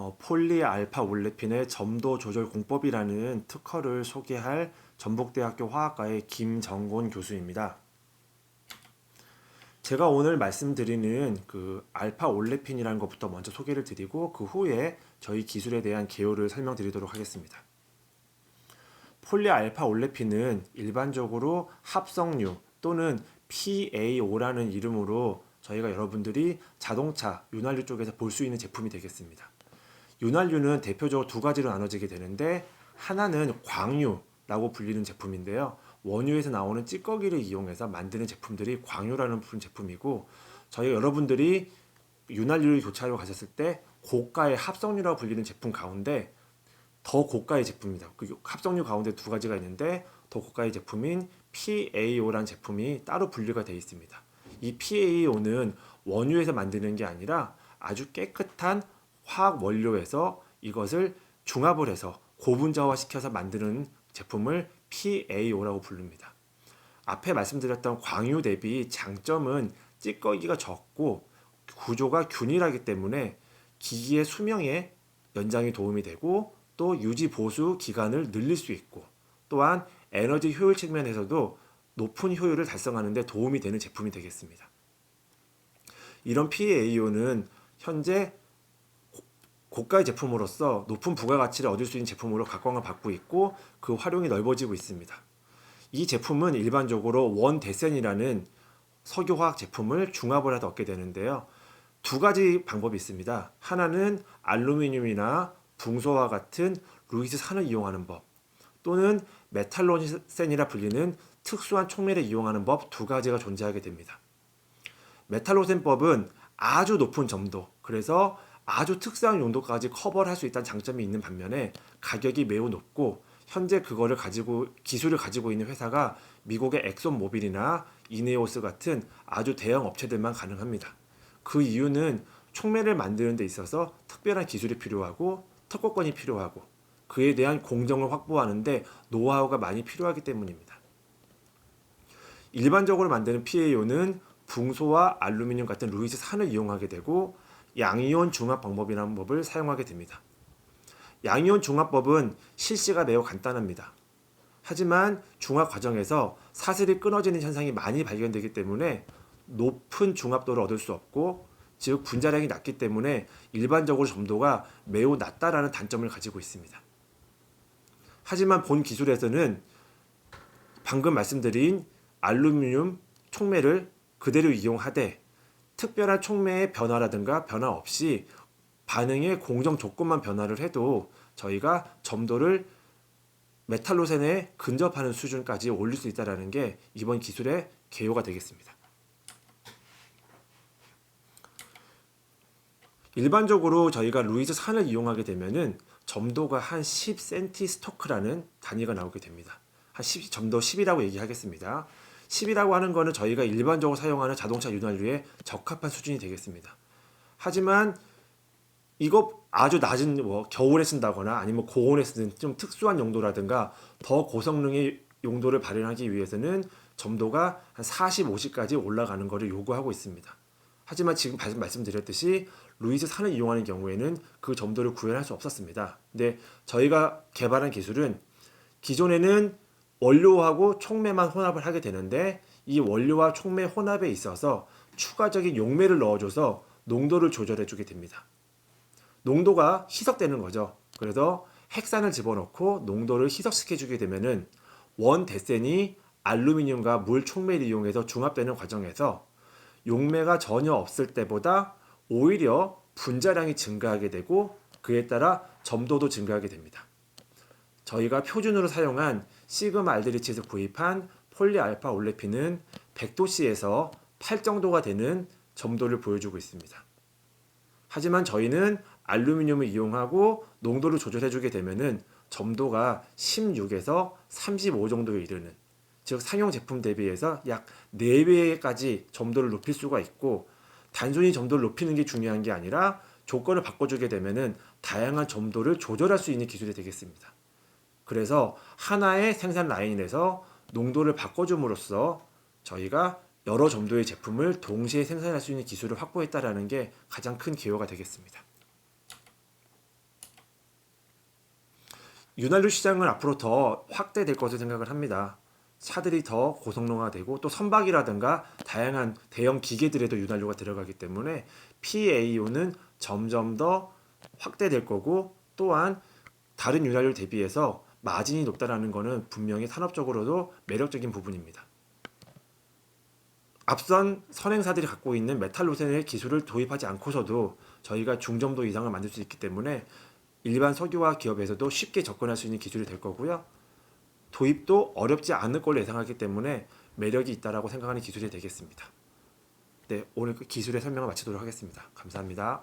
어, 폴리알파 올레핀의 점도 조절 공법이라는 특허를 소개할 전북대학교 화학과의 김정곤 교수입니다. 제가 오늘 말씀드리는 그 알파 올레핀이라는 것부터 먼저 소개를 드리고 그 후에 저희 기술에 대한 개요를 설명드리도록 하겠습니다. 폴리알파 올레핀은 일반적으로 합성유 또는 PAO라는 이름으로 저희가 여러분들이 자동차 윤활유 쪽에서 볼 수 있는 제품이 되겠습니다. 윤활유는 대표적으로 두 가지로 나눠지게 되는데 하나는 광유라고 불리는 제품인데요. 원유에서 나오는 찌꺼기를 이용해서 만드는 제품들이 광유라는 제품이고 저희 여러분들이 윤활유를 교체하러 가셨을 때 고가의 합성유라고 불리는 제품 가운데 더 고가의 제품입니다. 그 합성유 가운데 두 가지가 있는데 더 고가의 제품인 PAO라는 제품이 따로 분류가 되어 있습니다. 이 PAO는 원유에서 만드는 게 아니라 아주 깨끗한 화학 원료에서 이것을 중합을 해서 고분자화 시켜서 만드는 제품을 PAO라고 부릅니다. 앞에 말씀드렸던 광유 대비 장점은 찌꺼기가 적고 구조가 균일하기 때문에 기기의 수명에 연장이 도움이 되고 또 유지 보수 기간을 늘릴 수 있고 또한 에너지 효율 측면에서도 높은 효율을 달성하는 데 도움이 되는 제품이 되겠습니다. 이런 PAO는 현재 고가의 제품으로서 높은 부가가치를 얻을 수 있는 제품으로 각광을 받고 있고 그 활용이 넓어지고 있습니다. 이 제품은 일반적으로 원대센이라는 석유화학 제품을 중합을 해서 얻게 되는데요. 두 가지 방법이 있습니다. 하나는 알루미늄이나 붕소와 같은 루이스 산을 이용하는 법 또는 메탈로센이라 불리는 특수한 촉매를 이용하는 법 두 가지가 존재하게 됩니다. 메탈로센법은 아주 높은 점도 그래서 아주 특수한 용도까지 커버를 할 수 있다는 장점이 있는 반면에 가격이 매우 높고 현재 그거를 가지고 기술을 가지고 있는 회사가 미국의 엑손 모빌이나 이네오스 같은 아주 대형 업체들만 가능합니다. 그 이유는 촉매를 만드는 데 있어서 특별한 기술이 필요하고 특허권이 필요하고 그에 대한 공정을 확보하는데 노하우가 많이 필요하기 때문입니다. 일반적으로 만드는 PAO는 붕소와 알루미늄 같은 루이스 산을 이용하게 되고 양이온 중합 방법이라는 법을 사용하게 됩니다. 양이온 중합법은 실시가 매우 간단합니다. 하지만 중합 과정에서 사슬이 끊어지는 현상이 많이 발견되기 때문에 높은 중합도를 얻을 수 없고 즉 분자량이 낮기 때문에 일반적으로 점도가 매우 낮다라는 단점을 가지고 있습니다. 하지만 본 기술에서는 방금 말씀드린 알루미늄 촉매를 그대로 이용하되 특별한 촉매의 변화라든가 변화 없이 반응의 공정 조건만 변화를 해도 저희가 점도를 메탈로센에 근접하는 수준까지 올릴 수 있다는 게 이번 기술의 개요가 되겠습니다. 일반적으로 저희가 루이즈 산을 이용하게 되면은 점도가 한 10cm 스토크라는 단위가 나오게 됩니다. 한 10, 점도 10이라고 얘기하겠습니다. 10이라고 하는 거는 저희가 일반적으로 사용하는 자동차 윤활유에 적합한 수준이 되겠습니다. 하지만 이거 아주 낮은 뭐 겨울에 쓴다거나 아니면 고온에 쓰는 좀 특수한 용도라든가 더 고성능의 용도를 발현하기 위해서는 점도가 한 40, 50까지 올라가는 것을 요구하고 있습니다. 하지만 지금 말씀드렸듯이 루이스 산을 이용하는 경우에는 그 점도를 구현할 수 없었습니다. 근데 저희가 개발한 기술은 기존에는 원료하고 촉매만 혼합을 하게 되는데 이 원료와 촉매 혼합에 있어서 추가적인 용매를 넣어줘서 농도를 조절해 주게 됩니다. 농도가 희석되는 거죠. 그래서 핵산을 집어넣고 농도를 희석시켜 주게 되면은 원 대센이 알루미늄과 물 촉매를 이용해서 중합되는 과정에서 용매가 전혀 없을 때보다 오히려 분자량이 증가하게 되고 그에 따라 점도도 증가하게 됩니다. 저희가 표준으로 사용한 시그마 알데리치에서 구입한 폴리알파 올레핀은 100도씨에서 8 정도가 되는 점도를 보여주고 있습니다. 하지만 저희는 알루미늄을 이용하고 농도를 조절해주게 되면은 점도가 16에서 35 정도에 이르는 즉 상용 제품 대비해서 약 4배까지 점도를 높일 수가 있고 단순히 점도를 높이는 게 중요한 게 아니라 조건을 바꿔주게 되면은 다양한 점도를 조절할 수 있는 기술이 되겠습니다. 그래서 하나의 생산 라인에서 농도를 바꿔줌으로써 저희가 여러 점도의 제품을 동시에 생산할 수 있는 기술을 확보했다라는 게 가장 큰 기여가 되겠습니다. 윤활유 시장은 앞으로 더 확대될 것을 생각을 합니다. 차들이 더 고성능화되고 또 선박이라든가 다양한 대형 기계들에도 윤활유가 들어가기 때문에 PAO는 점점 더 확대될 거고 또한 다른 윤활유 대비해서 마진이 높다라는 것은 분명히 산업적으로도 매력적인 부분입니다. 앞선 선행사들이 갖고 있는 메탈로센의 기술을 도입하지 않고서도 저희가 중점도 이상을 만들 수 있기 때문에 일반 석유화 기업에서도 쉽게 접근할 수 있는 기술이 될 거고요. 도입도 어렵지 않을 걸로 예상하기 때문에 매력이 있다라고 생각하는 기술이 되겠습니다. 네, 오늘 그 기술의 설명을 마치도록 하겠습니다. 감사합니다.